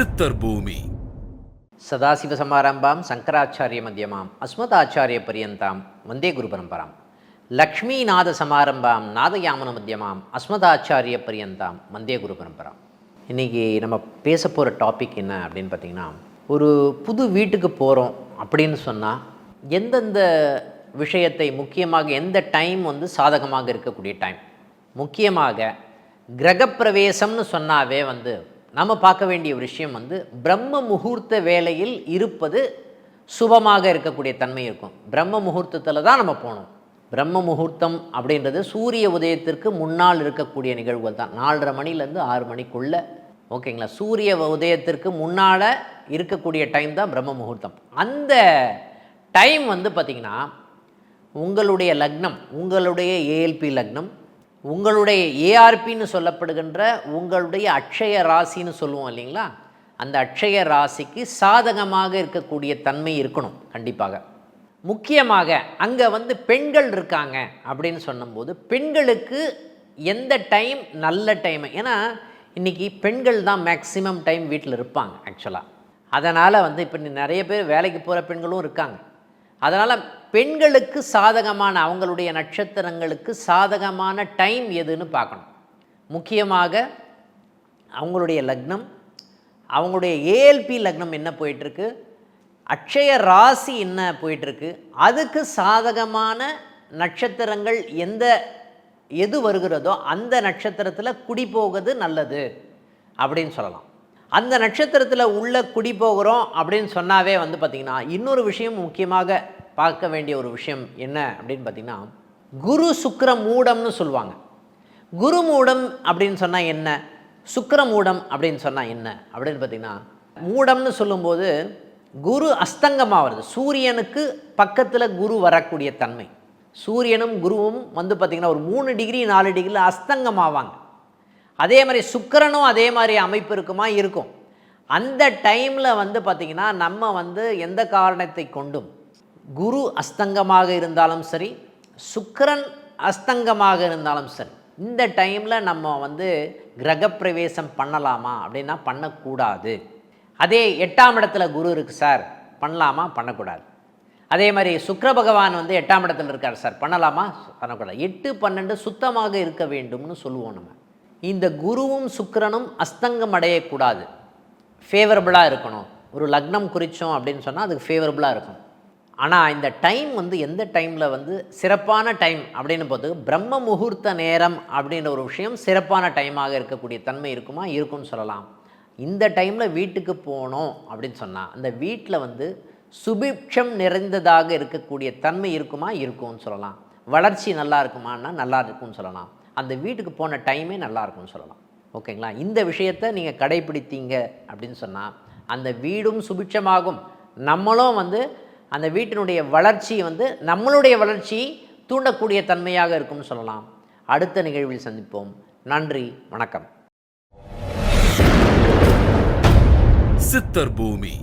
சித்தர் பூமி. சதாசிவ சமாரம்பாம் சங்கராச்சாரிய மத்தியமாம் அஸ்மதாச்சாரிய பரியந்தாம் வந்தே குரு பரம்பராம். லக்ஷ்மிநாத சமாரம்பாம் நாதயாமன மத்தியமாம் அஸ்மதாச்சாரிய பரியந்தாம் வந்தே குரு பரம்பராம். இன்றைக்கி நம்ம பேச போகிற டாபிக் என்ன அப்படின்னு பார்த்தீங்கன்னா ஒரு புது வீட்டுக்கு போகிறோம் அப்படின்னு சொன்னால் எந்தெந்த விஷயத்தை முக்கியமாக எந்த டைம் வந்து சாதகமாக இருக்கக்கூடிய டைம் முக்கியமாக கிரகப்பிரவேசம்னு சொன்னாவே வந்து நம்ம பார்க்க வேண்டிய ஒரு விஷயம் வந்து பிரம்ம முகூர்த்த வேலையில் இருப்பது சுபமாக இருக்கக்கூடிய தன்மை இருக்கும். பிரம்ம முகூர்த்தத்தில் தான் நம்ம போகணும். பிரம்ம முகூர்த்தம் அப்படின்றது சூரிய உதயத்திற்கு முன்னால் இருக்கக்கூடிய நிகழ்வுகள் தான். நாலரை மணிலேருந்து ஆறு மணிக்குள்ளே ஓகேங்களா? சூரிய உதயத்திற்கு முன்னால் இருக்கக்கூடிய டைம் தான் பிரம்ம முகூர்த்தம். அந்த டைம் வந்து பார்த்திங்கன்னா உங்களுடைய லக்னம் உங்களுடைய ஏஎல்பி லக்னம் உங்களுடைய ஏஆர்பின்னு சொல்லப்படுகின்ற உங்களுடைய அட்சய ராசின்னு சொல்லுவோம் இல்லைங்களா? அந்த அட்சய ராசிக்கு சாதகமாக இருக்கக்கூடிய தன்மை இருக்கணும் கண்டிப்பாக. முக்கியமாக அங்கே வந்து பெண்கள் இருக்காங்க அப்படின்னு சொன்னபோது பெண்களுக்கு எந்த டைம் நல்ல டைம்? ஏன்னா இன்றைக்கி பெண்கள் தான் மேக்ஸிமம் டைம் வீட்டில் இருப்பாங்க ஆக்சுவலாக அதனால் வந்து இப்போ நிறைய பேர் வேலைக்கு போகிற பெண்களும் இருக்காங்க. அதனால் பெண்களுக்கு சாதகமான அவங்களுடைய நட்சத்திரங்களுக்கு சாதகமான டைம் எதுன்னு பார்க்கணும். முக்கியமாக அவங்களுடைய லக்னம் அவங்களுடைய ஏஎல்பி லக்னம் என்ன போயிட்டுருக்கு? அக்ஷய ராசி என்ன போயிட்டுருக்கு? அதுக்கு சாதகமான நட்சத்திரங்கள் எந்த எது வருகிறதோ அந்த நட்சத்திரத்தில் குடி போகிறது நல்லது அப்படின்னு சொல்லலாம். அந்த நட்சத்திரத்தில் உள்ள குடி போகிறோம் அப்படின்னு சொன்னாவே வந்து பார்த்திங்கன்னா இன்னொரு விஷயம் முக்கியமாக பார்க்க வேண்டிய ஒரு விஷயம் என்ன அப்படின்னு பார்த்திங்கன்னா குரு சுக்கர மூடம்னு சொல்லுவாங்க. குரு மூடம் அப்படின்னு சொன்னால் என்ன? சுக்கர மூடம் அப்படின்னு சொன்னால் என்ன? அப்படின்னு பார்த்திங்கன்னா மூடம்னு சொல்லும்போது குரு அஸ்தங்கமாக வருது. சூரியனுக்கு பக்கத்தில் குரு வரக்கூடிய தன்மை. சூரியனும் குருவும் வந்து பார்த்திங்கன்னா ஒரு மூணு டிகிரி நாலு டிகிரியில் அஸ்தங்கமாவாங்க. அதே மாதிரி சுக்கரனும் அதே மாதிரி அமைப்பு இருக்குமா? இருக்கும். அந்த டைமில் வந்து பார்த்திங்கன்னா நம்ம வந்து எந்த காரணத்தை கொண்டும் குரு அஸ்தங்கமாக இருந்தாலும் சரி சுக்கரன் அஸ்தங்கமாக இருந்தாலும் சரி இந்த டைமில் நம்ம வந்து கிரகப்பிரவேசம் பண்ணலாமா? அப்படின்னா பண்ணக்கூடாது. அதே எட்டாம் இடத்துல குரு இருக்குது சார் பண்ணலாமா? பண்ணக்கூடாது. அதே மாதிரி சுக்கர பகவான் வந்து எட்டாம் இடத்துல இருக்கார் சார் பண்ணலாமா? பண்ணக்கூடாது. எட்டு பன்னெண்டு சுத்தமாக இருக்க வேண்டும்னு சொல்லுவோம் நம்ம. இந்த குருவும் சுக்கிரனும் அஸ்தங்கம் அடையக்கூடாது. ஃபேவரபுளாக இருக்கணும். ஒரு லக்னம் குறித்தோம் அப்படின்னு சொன்னால் அதுக்கு ஃபேவரபுளாக இருக்கும் ஆனால் இந்த டைம் வந்து எந்த டைமில் வந்து சிறப்பான டைம் அப்படின்னு போது பிரம்ம முகூர்த்த நேரம் அப்படின்ற ஒரு விஷயம் சிறப்பான டைமாக இருக்கக்கூடிய தன்மை இருக்குமா? இருக்கும்னு சொல்லலாம். இந்த டைமில் வீட்டுக்கு போனோம் அப்படின்னு சொன்னால் அந்த வீட்டில் வந்து சுபிக்ஷம் நிறைந்ததாக இருக்கக்கூடிய தன்மை இருக்குமா? இருக்கும்னு சொல்லலாம். வளர்ச்சி நல்லா இருக்குமான்னா நல்லா இருக்கும்னு சொல்லலாம். அந்த வீட்டுக்கு போன டைமே நல்லாயிருக்கும்னு சொல்லலாம். ஓகேங்களா? இந்த விஷயத்தை நீங்கள் கடைபிடித்தீங்க அப்படின்னு சொன்னால் அந்த வீடும் சுபிட்சமாகும். நம்மளும் வந்து அந்த வீட்டினுடைய வளர்ச்சி வந்து நம்மளுடைய வளர்ச்சி தூண்டக்கூடிய தன்மையாக இருக்கும்னு சொல்லலாம். அடுத்த நிகழ்வில் சந்திப்போம். நன்றி வணக்கம். சித்தர் பூமி.